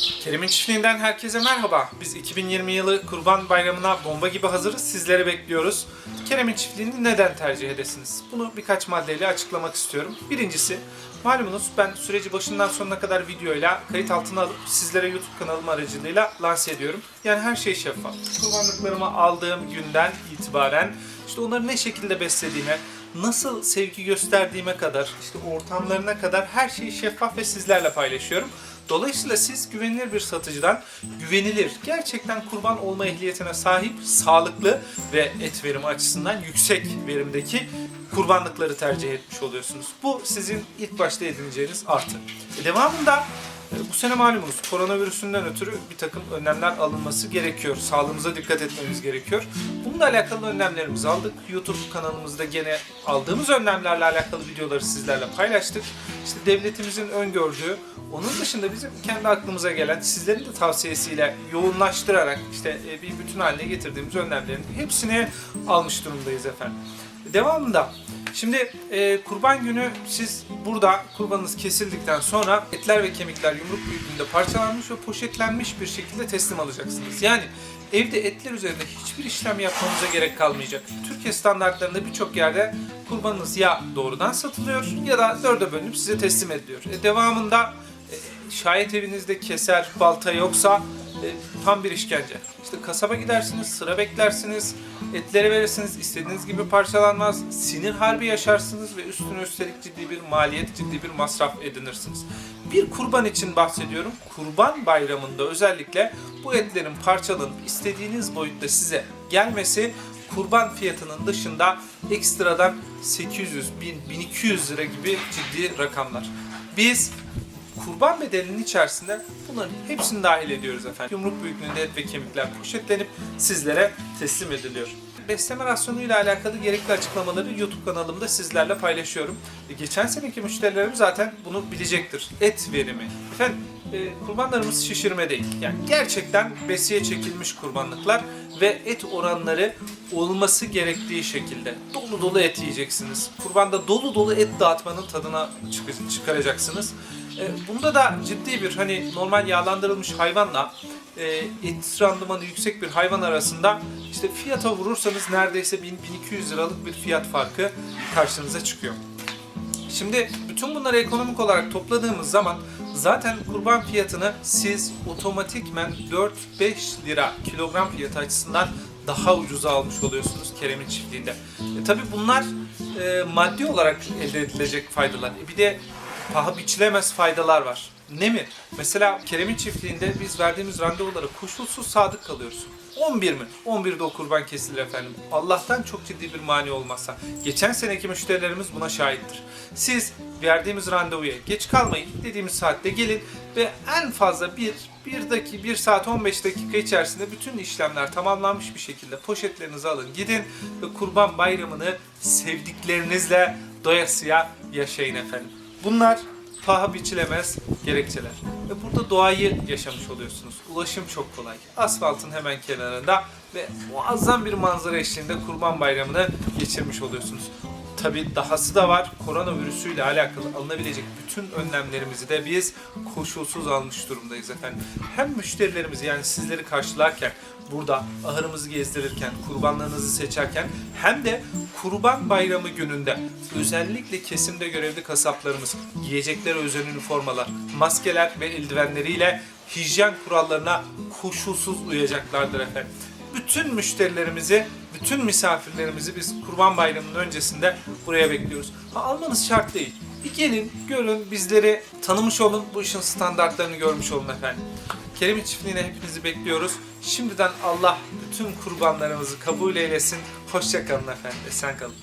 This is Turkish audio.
Kerim'in çiftliğinden herkese merhaba. Biz 2020 yılı Kurban Bayramı'na bomba gibi hazırız. Sizleri bekliyoruz. Kerem'in çiftliğini neden tercih edesiniz? Bunu birkaç maddeyle açıklamak istiyorum. Birincisi, malumunuz ben süreci başından sonuna kadar videoyla kayıt altına alıp sizlere YouTube kanalım aracılığıyla lanse ediyorum. Yani her şey şeffaf. Kurbanlıklarımı aldığım günden itibaren işte onları ne şekilde beslediğime, nasıl sevgi gösterdiğime kadar, işte ortamlarına kadar her şeyi şeffaf ve sizlerle paylaşıyorum. Dolayısıyla siz güvenilir bir satıcıdan güvenilir, gerçekten kurban olma ehliyetine sahip, sağlıklı ve et verimi açısından yüksek verimdeki kurbanlıkları tercih etmiş oluyorsunuz. Bu sizin ilk başta edineceğiniz artı. E, devamında bu sene malumunuz koronavirüsünden ötürü bir takım önlemler alınması gerekiyor. Sağlığımıza dikkat etmemiz gerekiyor. Bununla alakalı önlemlerimizi aldık. YouTube kanalımızda gene aldığımız önlemlerle alakalı videoları sizlerle paylaştık. İşte devletimizin öngördüğü, onun dışında bizim kendi aklımıza gelen, sizlerin de tavsiyesiyle yoğunlaştırarak işte e, bir bütün haline getirdiğimiz önlemlerin hepsini almış durumdayız efendim. Devamında Şimdi e, kurban günü siz burada kurbanınız kesildikten sonra etler ve kemikler yumruk büyüklüğünde parçalanmış ve poşetlenmiş bir şekilde teslim alacaksınız. Yani evde etler üzerinde hiçbir işlem yapmanıza gerek kalmayacak. Türkiye standartlarında birçok yerde kurbanınız ya doğrudan satılıyor ya da dörde bölünüp size teslim ediliyor. E, devamında e, şayet evinizde keser, balta yoksa e, tam bir işkence. İşte kasaba gidersiniz, sıra beklersiniz, etleri verirsiniz, istediğiniz gibi parçalanmaz, sinir harbi yaşarsınız ve üstüne üstelik ciddi bir maliyet, ciddi bir masraf edinirsiniz. Bir kurban için bahsediyorum. Kurban bayramında özellikle bu etlerin parçalanıp istediğiniz boyutta size gelmesi kurban fiyatının dışında ekstradan 800, 1000, 1200 lira gibi ciddi rakamlar. Biz kurban bedelinin içerisinde bunların hepsini dahil ediyoruz efendim. Yumruk büyüklüğünde et ve kemikler poşetlenip sizlere teslim ediliyor. Besleme rasyonu ile alakalı gerekli açıklamaları YouTube kanalımda sizlerle paylaşıyorum. E, geçen seneki müşterilerim zaten bunu bilecektir. Et verimi. Efendim e, kurbanlarımız şişirme değil. Yani gerçekten besiye çekilmiş kurbanlıklar ve et oranları olması gerektiği şekilde dolu dolu et yiyeceksiniz. Kurbanda dolu dolu et dağıtmanın tadına çık- çıkaracaksınız. E, Bunda da ciddi bir hani normal yağlandırılmış hayvanla e, et randımanı yüksek bir hayvan arasında işte fiyata vurursanız neredeyse 1000-1200 liralık bir fiyat farkı karşınıza çıkıyor. Şimdi bütün bunları ekonomik olarak topladığımız zaman zaten kurban fiyatını siz otomatikmen 4-5 lira kilogram fiyatı açısından daha ucuza almış oluyorsunuz Kerem'in çiftliğinde. E, tabii bunlar e, maddi olarak elde edilecek faydalar. E, bir de paha biçilemez faydalar var. Ne mi? Mesela Kerem'in çiftliğinde biz verdiğimiz randevulara koşulsuz sadık kalıyoruz. 11 mi? 11'de o kurban kesilir efendim. Allah'tan çok ciddi bir mani olmazsa. Geçen seneki müşterilerimiz buna şahittir. Siz verdiğimiz randevuya geç kalmayın. Dediğimiz saatte gelin ve en fazla bir, bir dakika, bir saat 15 dakika içerisinde bütün işlemler tamamlanmış bir şekilde poşetlerinizi alın gidin ve kurban bayramını sevdiklerinizle doyasıya yaşayın efendim. Bunlar paha biçilemez gerekçeler. Ve burada doğayı yaşamış oluyorsunuz. Ulaşım çok kolay. Asfaltın hemen kenarında ve muazzam bir manzara eşliğinde Kurban Bayramı'nı geçirmiş oluyorsunuz. Tabi dahası da var. Koronavirüsüyle alakalı alınabilecek bütün önlemlerimizi de biz koşulsuz almış durumdayız efendim. Hem müşterilerimizi yani sizleri karşılarken, burada ahırımızı gezdirirken, kurbanlarınızı seçerken hem de Kurban Bayramı gününde özellikle kesimde görevli kasaplarımız giyecekleri özel üniformalar, maskeler ve eldivenleriyle hijyen kurallarına koşulsuz uyacaklardır efendim bütün müşterilerimizi, bütün misafirlerimizi biz Kurban Bayramı'nın öncesinde buraya bekliyoruz. Ha, almanız şart değil. Bir gelin, görün, bizleri tanımış olun, bu işin standartlarını görmüş olun efendim. Kerem'in çiftliğine hepinizi bekliyoruz. Şimdiden Allah bütün kurbanlarımızı kabul eylesin. Hoşçakalın efendim, esen kalın.